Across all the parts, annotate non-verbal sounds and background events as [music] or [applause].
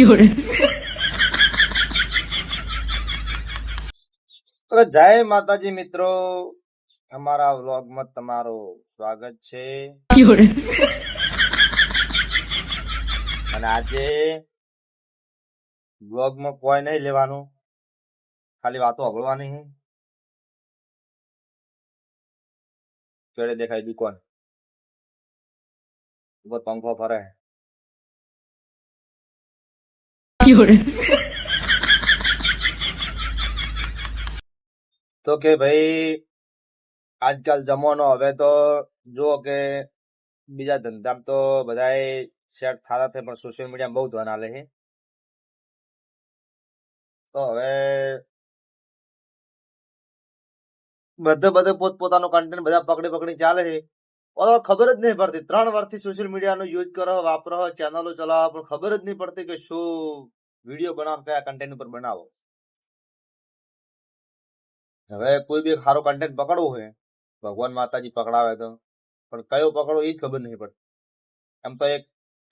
[laughs] જાય માતાજી મિત્રો. અમારા વ્લોગમાં તમારું સ્વાગત છે. [laughs] અને આજે વ્લોગમાં કોઈ નહીં લેવાનું. ખાલી વાતો હબળવાની ચડે દેખાય દુકાન ઉપર પંખો ફરે. 有人，તો કે ભાઈ આજકાલ જમાનો હવે તો જુઓ કે બીજા ધંધામાં તો બધાએ સેટ થતા છે પણ સોશિયલ મીડિયા બહુ ધ્યાન આલે છે. તો હવે બધે બધે પોતપોતાનું કન્ટેન્ટ બધા પકડી પકડી ચાલે છે. હવે ખબર જ નહીં પડતી ત્રણ વર્ષથી સોશિયલ મીડિયાનો યુઝ કરો વાપરો ચેનલો ચલાવો પણ ખબર જ નહીં પડતી કે શું વીડિયો બનાવો કયા કન્ટેન્ટ ઉપર બનાવો. હવે કોઈ બી સારો કન્ટેન્ટ પકડવું હોય, ભગવાન માતાજી પકડાવે તો. પણ કયો પકડો એ જ ખબર નહીં પડતી. એમ તો એક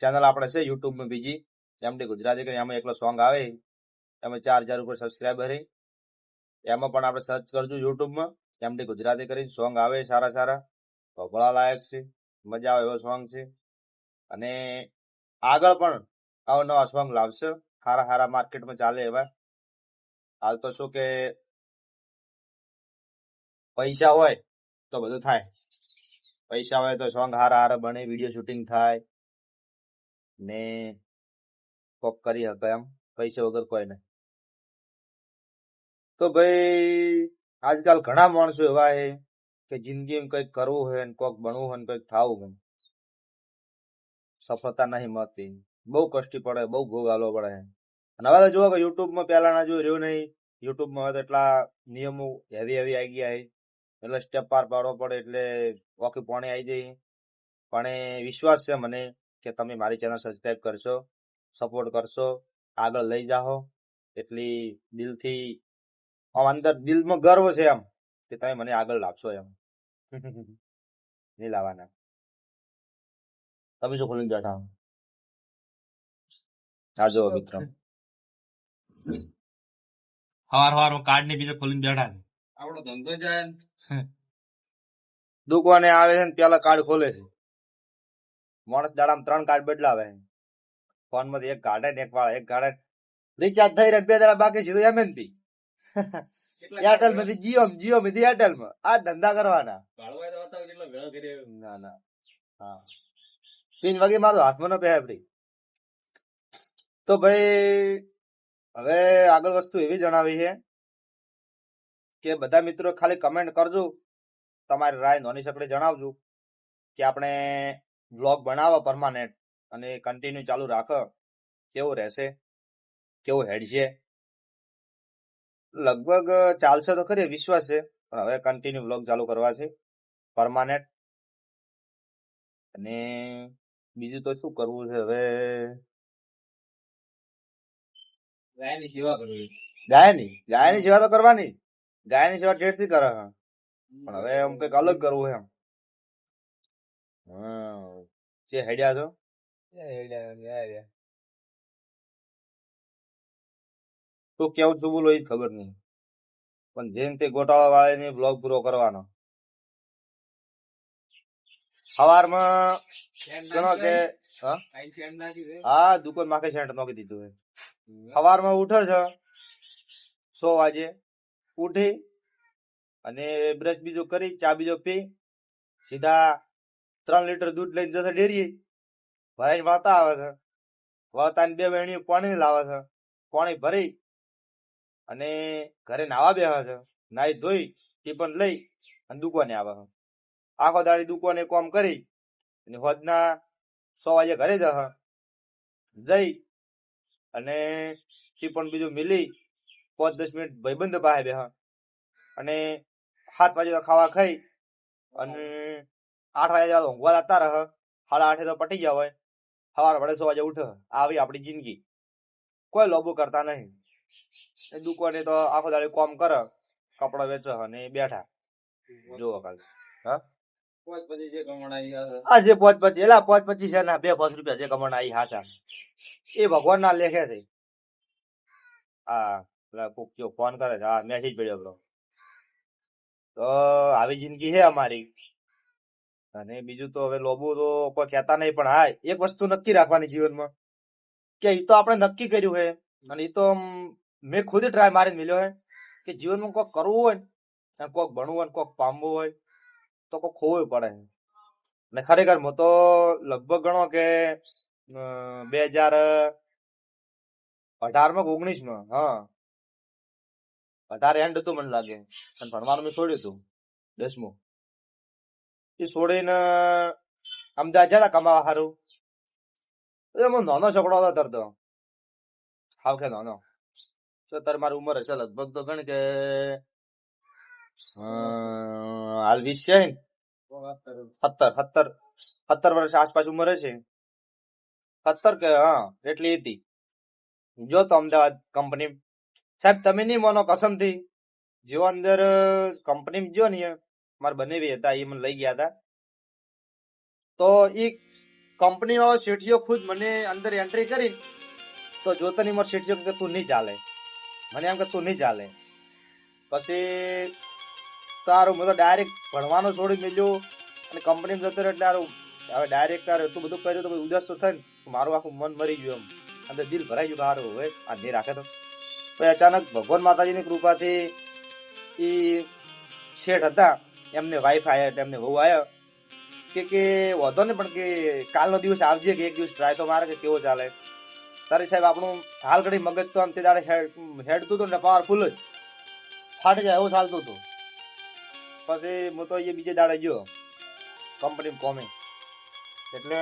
ચેનલ આપણે છે, યુટ્યુબમાં બીજી એમડી ગુજરાતી કરી, એમાં એકલો સોંગ આવે, એમાં ચાર હજાર ઉપર સબસ્ક્રાઈબર એમાં પણ આપણે સર્ચ કરજો યુટ્યુબમાં એમડી ગુજરાતી કરીને સોંગ આવે સારા સારા. ભોગળા લાયક છે, મજા આવે એવો સોંગ છે. અને આગળ પણ આવા નવા સોંગ લાવશે. સારા હારા માર્કેટમાં ચાલે એવા. હાલ તો શું કે પૈસા હોય તો બધું થાય. પૈસા હોય તો સોંગ હારા હારા બને વીડિયો શૂટિંગ થાય. ને કોક કરી શકે એમ, પૈસા વગર કોઈ નહીં. તો ભાઈ, આજકાલ ઘણા માણસો એવા છે કે જિંદગીમાં કંઈક કરવું હોય ને કોક બનવું હોય ને કંઈક થવું હોય. સફળતા નહીં મળતી. બહુ કષ્ટી પડે, બહુ ભોગ આલવો પડે. અને હવે તો જુઓ કે યુટ્યુબમાં પહેલાના જો રહ્યું નહીં. યુટ્યુબમાં હવે તો એટલા નિયમો હેવી હેવી આવી ગયા એટલે સ્ટેપ પાર પાડવો પડે એટલે ઓકે પોણે આવી જઈ પણ વિશ્વાસ છે મને કે તમે મારી ચેનલ સબસ્ક્રાઈબ કરશો સપોર્ટ કરશો, આગળ લઈ જાઓ. એટલી દિલથી આમ અંદર દિલમાં ગર્વ છે એમ કે તમે મને આગળ લાવશો એમ. [laughs] નહીં લાવવાના. તમે શું ખોલીને બેઠા હા જો મિત્ર. હવાર હવાર કાર્ડ ને બીજો ખોલીને બેઠા છે. આપણો ધંધો જાય દુકાને આવે છે ને પેલા કાર્ડ ખોલે છે. માણસ દાડામાં ત્રણ કાર્ડ બદલાવે ફોનમાંથી એક કાઢે ને એક વાળા એક કાઢે રિચાર્જ થઈ રહ્યા બે દાડા બાકી છે તો એમએનપી એરટેલમાંથી જીઓ જીઓ માંથી એરટેલમાં આ ધંધા કરવાના. ના ના. હા. પિન વાગે મારો હાથમાં નો પહે તો ભાઈ હવે આગળ વસ્તુ એવી જણાવી છે કે બધા મિત્રો ખાલી કમેન્ટ કરજો. તમારી રાય નોની સકડે જણાવજો કે આપણે બ્લોગ બનાવો પરમાનેન્ટ અને કન્ટિન્યુ ચાલુ રાખો. કેવો રહેશે? કેવો હેડશે લગભગ ચાલશે તો ખરી, વિશ્વાસ છે. પણ હવે કન્ટિન્યુ બ્લોગ ચાલુ કરવા છે પરમાનેન્ટ અને બીજું તો શું કરવું છે હવે? ગાયની સેવા કરવી. ગાયની? ગાયની સેવા તો કરવાની. ગાયની સેવા ઠેરથી કરે છે. પણ હવે એમ કંઈક અલગ કરવું હે એમ. હા. જે હેડ્યા છો તો કેવું છું બોલો એ ખબર નહીં. પણ જેમ તે ગોટાળા વાળાની બ્લોગ પૂરો કરવાનો. સવારમાં માં કે હા? હા દુકાન માખે સેન્ટ નોખી દીધું છે સવારમાં ઉઠે છે? સો વાગે. ઉઠી અને બ્રશ બીજો કરી, ચા બીજો પી. સીધા ત્રણ લીટર દૂધ લઈને જશે ડેરી ભરાઈને વાતા આવે છે. વાતાની બે વેણીઓ પાણી લાવે છે. પાણી ભરી અને ઘરે નાવા બેસે છે. નાઈ ધોઈ, ટિફન લઈ અને દુકાને આવે છે. આખો દાડી દુકાને કામ કરી અને હોદના સો વાગે ઘરે જશે. જઈ અને ટિફન બીજું મિલી પાંચ દસ મિનિટ ભાઈબંધ પાસે બે અને સાત વાગે તો ખાવા ખાઈ અને આઠ વાગે તો ઊંઘવા જતા રહ. સાડા આઠે તો પટી જાવ હોય. સવાર વડે સો વાગે ઉઠ. આવી આપણી જિંદગી. કોઈ લોબો કરતા નહીં. એ દુકાને તો આખો દાડે કોમ કર. કપડા વેચો અને બેઠા. જોવો કાલ. હા? પોચ પચીસ જે કમાણા ઈ આવે. આ જે પોચ પચી એલા પોચ પચીસ છે ને બે પાંચ રૂપિયા જે કમાણા આવી હાચા. એ ભગવાન ના લેખે છે. હા કોક ફોન કરે છે. હા મેસેજ પડ્યો પેલો. તો આવી જિંદગી છે અમારી. અને બીજું તો હવે લોબુ તો કોઈ કહેતા નહીં, પણ હા, એક વસ્તુ નક્કી રાખવાની જીવનમાં કે એ તો આપણે નક્કી કર્યું છે. અને એ તો મેં ખુદ ટ્રાય મારીને મળ્યો છે કે જીવનમાં કોઈક કરવું હોય ને, અને કોઈક ભણવું હોય કોઈક પામવું હોય, તો કોઈક ખોવું પડે. ને ખરેખર હું તો લગભગ ગણો કે બે હજાર અઢારમાં ઓગણીસમાં હા. અઢાર એન્ડ હતું મને લાગે. અને ભણવાનું મેં છોડ્યું હતું. દસમું. એ છોડીને અમદાવાદ જતા કમાવા સારું એમાં નાનો છોકરો હતો તરતો હાવ કે નાનો. તો તારે મારી ઉંમર હશે લગભગ તો ગણ કે હાલ વીસ છે. સત્તર સત્તર સત્તર વર્ષ આસપાસ ઉંમર હશે. સત્તર હા, એટલી હતી. જો તો અમદાવાદ કંપની, સાહેબ, તમે નહીં માનો કસમથી? જેવો અંદર કંપની જો ને મારે બનેવી હતા, એ મને લઈ ગયા હતા. તો એ કંપની વાળો શેઠિયો ખુદ મને અંદર એન્ટ્રી કરી, તો જોતાની મારો શેઠિયો કે તું નહીં ચાલે. મને એમ કે તું નહીં ચાલે. પછી તારું મેં તો ડાયરેક્ટ ભણવાનું છોડી મેલ્યું, અને કંપનીમાં જતો રહ્યો એટલે હવે ડાયરેક્ટ તારે એટલું બધું કર્યું તો ઉદાસ તો થાય ને મારું આખું મન મરી ગયું એમ. અંદર દિલ ભરાઈ ગયું હારું હવે, આ નહીં રાખે તો. પછી અચાનક ભગવાન માતાજીની કૃપાથી એ શેઠ હતા, એમને વાઈફ આવ્યા એમને વહુ આવ્યા કે કે વાંધો ને પણ કે કાલનો દિવસ આવજે કે એક દિવસ ટ્રાય તો મારે કે કેવો ચાલે. તારે સાહેબ આપણું હાલ ઘડી મગજ તો આમ તે દાડે હેડતું હતું ને પાવરફુલ જ. ફાટી જાય એવું ચાલતું હતું. પછી હું તો એ બીજે દાડે ગયો. કંપની કોમે. એટલે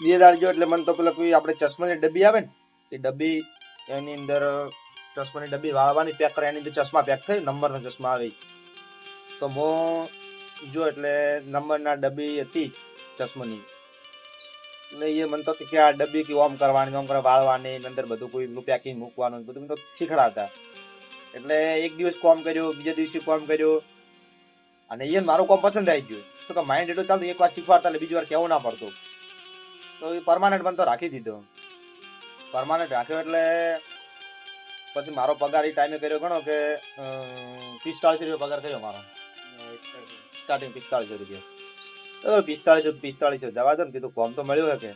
બીજે દાળ જો એટલે મને તો પેલા કોઈ આપણે ચશ્માની ડબ્બી આવે ને, એ ડબ્બી એની અંદર ચશ્માની ડબ્બી વાળવાની પેક કરે, એની અંદર ચશ્મા પેક થઈ, નંબરના ચશ્મા આવે. તો હું જો એટલે નંબરના ડબ્બી હતી ચશ્માની. એટલે એ મને તો કે આ ડબ્બી કે ઓમ કરવાની, ઓમ કરવા વાળવાની અંદર બધું કોઈ પેકિંગ મૂકવાનું બધું મને તો શીખડાતા એટલે એક દિવસ કોમ કર્યો, બીજા દિવસે કોમ કર્યો, અને એ મારું કોમ પસંદ આવી ગયું. શું કે માઇન્ડ એટલું ચાલતું, એક વાર શીખવાડતા એટલે બીજી વાર કેવું ના પડતું. તો એ પરમાનન્ટ બંધ તો રાખી દીધો. પરમાનન્ટ રાખ્યો એટલે પછી મારો પગાર એ ટાઈમે કર્યો ગણો કે પિસ્તાળીસો રૂપિયા પગાર કર્યો મારો. સ્ટાર્ટિંગ પિસ્તાળીસો રૂપિયા. તો પિસ્તાળીસો પિસ્તાળીસો જવા દો ને, કીધું કોમ તો મળ્યું હે કે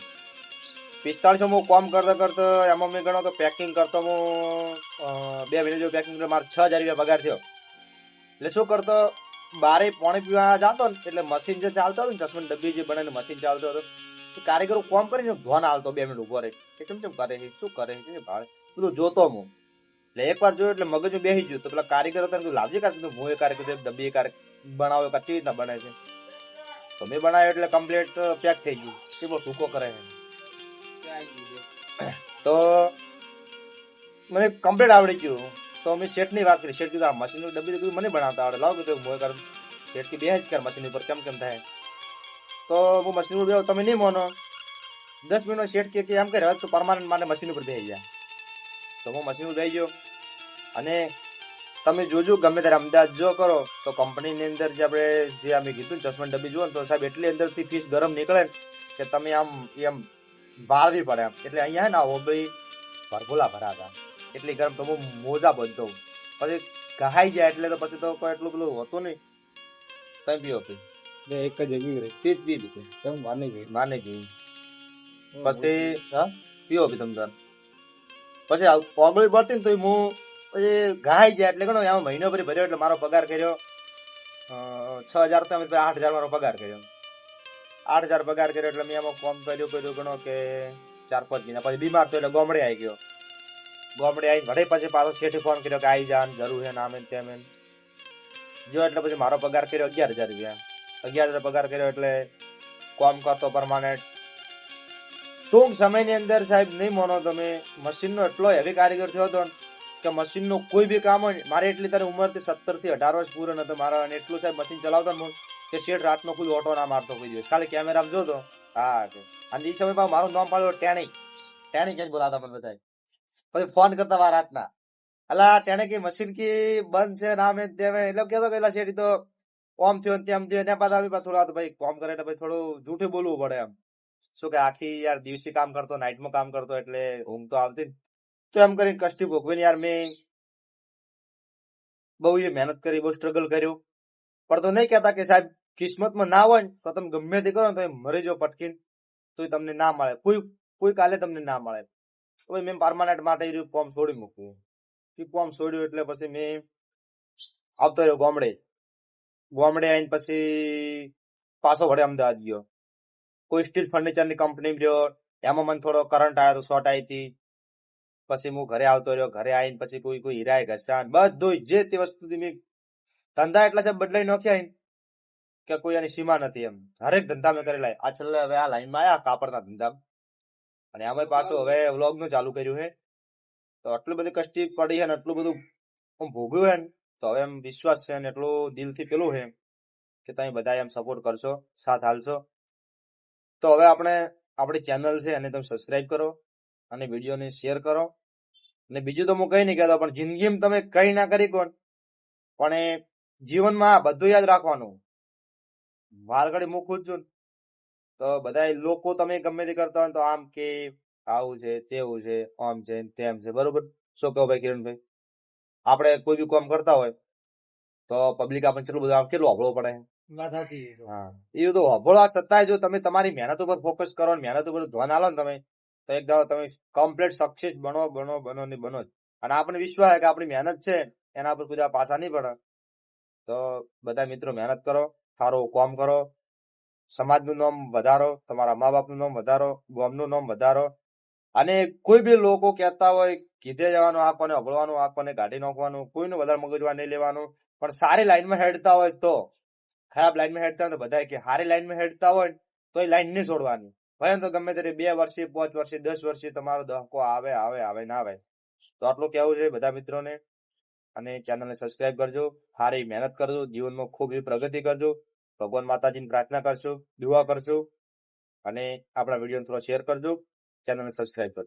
પિસ્તાળીસો હું કોમ કરતો કરતો એમાં મેં ગણો કે પેકિંગ કરતો હું બે મહિને જો પેકિંગ મારે છ હજાર રૂપિયા પગાર થયો. એટલે શું કરતો? બારે પાણી પીવા જતો ને, એટલે મશીન જે ચાલતો હતું ને, ચશ્માની ડબ્બી જે બને મશીન ચાલતો હતો કારીગરો કોમ કરીને ધોન આવતો બે મિનિટ ઊભો રહે કે કેમ કેમ કરે છે, શું કરે છે ભાળ બધું જોતો હું. એટલે એકવાર જોયું એટલે મગજ બેસી ગયું. તો પેલા કારીગર તને લાવજે કારણ કીધું, હું એ કારીગર ડબ્બી કાર બનાવ્યો કાર કેવી રીતના બને છે. તો મેં બનાવ્યો એટલે કમ્પ્લીટ પેક થઈ ગયું. તે બહુ ટૂંકો કરે છે. તો મને કમ્પ્લીટ આવડી ગયું. તો અમે શેઠની વાત કરી. શેઠ કીધું, આ મશીનનું ડબ્બી મને બનાવતા આવડે. લાવ કીધું, હું કર શેઠથી બે જ કર મશીન ઉપર. કેમ કેમ થાય? તો હું મશીન ઉપર તમે નહીં માનો. દસ મિનિટનો શેઠ કે એમ કરે, હવે તો પરમાનન્ટ માટે મશીન ઉપર બેસી જાય તો હું મશીન ઉપર બેસી ગયો. અને તમે જોજો, ગમે ત્યારે અમદાવાદ જો કરો, તો કંપનીની અંદર જે આપણે, જે અમે કીધું ચશ્મા ડબ્બી જુઓ તો સાહેબ એટલી અંદરથી ફીસ ગરમ નીકળે કે તમે આમ, એમ વાળવી પડે એમ. એટલે અહીંયા ને ઓબળી ભરભોલા ભરાતા એટલી ગરમ તો હું મોજા બનતો પછી ગહાઈ જાય એટલે તો પછી તો કોઈ એટલું પેલું હોતું નહીં. તમે પીઓ પી બે એક જ એવી રહી. તે જ પી પી કેમ? માની ગઈ? માને ગઈ. પછી હા? પીઓ બી તમદાર પછી પગળી પડતી ને તો હું પછી ઘાઈ જાય એટલે ઘણો આમ મહિનો ભરી ભર્યો એટલે મારો પગાર કર્યો છ હજાર તો આઠ હજાર મારો પગાર કર્યો. આઠ હજાર પગાર કર્યો એટલે મેં એમાં કોમ કર્યું કર્યું ઘણો કે ચાર પાંચ મહિના. પછી બીમાર થયો એટલે ગોમડે આવી ગયો. ગોમડે આવી ઘરે પછી પાછો શેઠે ફોન કર્યો કે આવી જાન જરૂર છે ને આમ ને તેમ જો એટલે પછી મારો પગાર કર્યો અગિયાર હજાર રૂપિયા. અગિયાર હજાર પગાર કર્યો એટલે કોમ કરતો પરમાનન્ટ ટૂંક સમયની અંદર સાહેબ, નહીં માનો તમે મશીનનો એટલો હેવી કારીગર થયો હતો કે મશીનનું કોઈ બી કામ હોય, મારે એટલી તારી ઉંમરથી સત્તરથી અઢાર વર્ષ પૂરો નતો મારો અને એટલું સાહેબ મશીન ચલાવતો ને કે શેઠ રાતનો કોઈ ઓટો ના મારતો કોઈ દિવસ. ખાલી કેમેરામાં જોતો. હા અને એ સમય મારું નામ પાડ્યો ટેણી. ટેણી ક્યાં બોલાતા મને બધા પછી ફોન કરતા વાર રાતના અલા, ટેણે કે મશીન કી બંધ છે નામે તેમે એટલે કેતો પેલા શેઠી તો ઓમ થયો તેમ થયો, એના પાછા પાછું થોડું ભાઈ કોમ કરે એટલે થોડું જૂઠું બોલવું પડે એમ. શું કે આખી યાર દિવસે કામ કરતો નાઇટમાં કામ કરતો એટલે ઊંઘ તો આવતી તો એમ કરીને કષ્ટી ભોગવીને યાર મેં બહુ એ મહેનત કરી, બહુ સ્ટ્રગલ કર્યું. પણ તો નહીં કહેતા કે સાહેબ કિસ્મતમાં ના હોય તો તમે ગમે તે કરો ને તો એ મરી જાઓ પટકીને. તો તમને ના મળે. કોઈ કોઈ કાલે તમને ના મળે. તો ભાઈ મેં પરમાનન્ટ માટે એ ફોર્મ છોડી મૂકવું. એ ફોર્મ છોડ્યું એટલે પછી મેં આવતો રહ્યો ગામડે. ગામડે આવીને પછી પાછો વડે અમદાવાદ ગયો. કોઈ સ્ટીલ ફર્નિચરની કંપની રહ્યો. એમાં મને થોડો કરંટ આવ્યો હતો શોર્ટ આવી હતી. પછી હું ઘરે આવતો રહ્યો. ઘરે આવીને પછી કોઈ કોઈ હીરાય ઘસાન બધું જે તે વસ્તુથી મેં ધંધા એટલા છે બદલાઈ નાખ્યા કે કોઈ એની સીમા નથી એમ. હરેક ધંધા મેં કરેલા. આ છેલ્લે હવે આ લાઈનમાં આયા કાપડના ધંધા અને આમાં પાછું હવે વ્લોગનું ચાલુ કર્યું છે. તો આટલું બધી કષ્ટી પડી છે ને આટલું બધું હું ભોગવ્યું છે ને તો હવે એમ વિશ્વાસ છે ને એટલું દિલથી પેલું છે કે તમે બધા એમ સપોર્ટ કરશો, સાથ હાલશો તો હવે આપણે આપણી ચેનલ છે એને તમે સબસ્ક્રાઇબ કરો અને વિડીયોને શેર કરો. અને બીજું તો હું કઈ નહીં કહેતો, પણ જિંદગીમાં તમે કઈ ના કરી કોણ? પણ એ જીવનમાં બધું યાદ રાખવાનું. વાલગડી હું ખુદ છું તો બધા લોકો તમે ગમે તે કરતા હોય તો આમ કે આવું છે, તેવું છે, આમ છે તેમ છે. બરોબર? શું કહો ભાઈ કિરણભાઈ? આપણે કોઈ બી કામ કરતા હોય તો પબ્લિક આપણને કેટલું બધું કેટલું અભળવું પડે? વાત સાચી તો. હા. એ તો અભળવા છતાંય જો તમે તમારી મહેનત ઉપર ફોકસ કરો મહેનત ઉપર ધ્યાન આલો ને તમે તો એક દાડો તમે કમ્પ્લીટ સક્સેસ બનો બનો બનો ને બનો જ. અને આપણને વિશ્વાસ છે કે આપણી મહેનત છે એના પર કોઈ પાછા નહીં પડે. તો બધા મિત્રો મહેનત કરો સારું કામ કરો સમાજનું નામ વધારો તમારા મા બાપનું નામ વધારો ગામનું નામ વધારો. અને કોઈ બી લોકો કહેતા હોય કીધે જવાનું આ કોને અભળવાનું આ કોને કાઢી નાખવાનું, કોઈનું વધારે મગજમાં નહીં લેવાનું. પણ સારી લાઈનમાં હેડતા હોય તો, ખરાબ લાઈનમાં હેડતા હોય તો બધા કે સારી લાઈનમાં હેડતા હોય તો એ લાઈન નહીં છોડવાની. ભલે તો ગમે ત્યારે બે વર્ષે, પાંચ વર્ષે, દસ વર્ષે તમારો દહકો આવે આવે આવે ના આવે. તો આટલું કેવું છે બધા મિત્રોને. અને ચેનલને સબસ્ક્રાઇબ કરજો. સારી મહેનત કરજો. જીવનમાં ખૂબ એવી પ્રગતિ કરજો. ભગવાન માતાજીની પ્રાર્થના કરશું, દુઆ કરશું. અને આપણા વિડીયોને થોડો શેર કરજો. ચેનલને સબસ્ક્રાઇબ કરજો.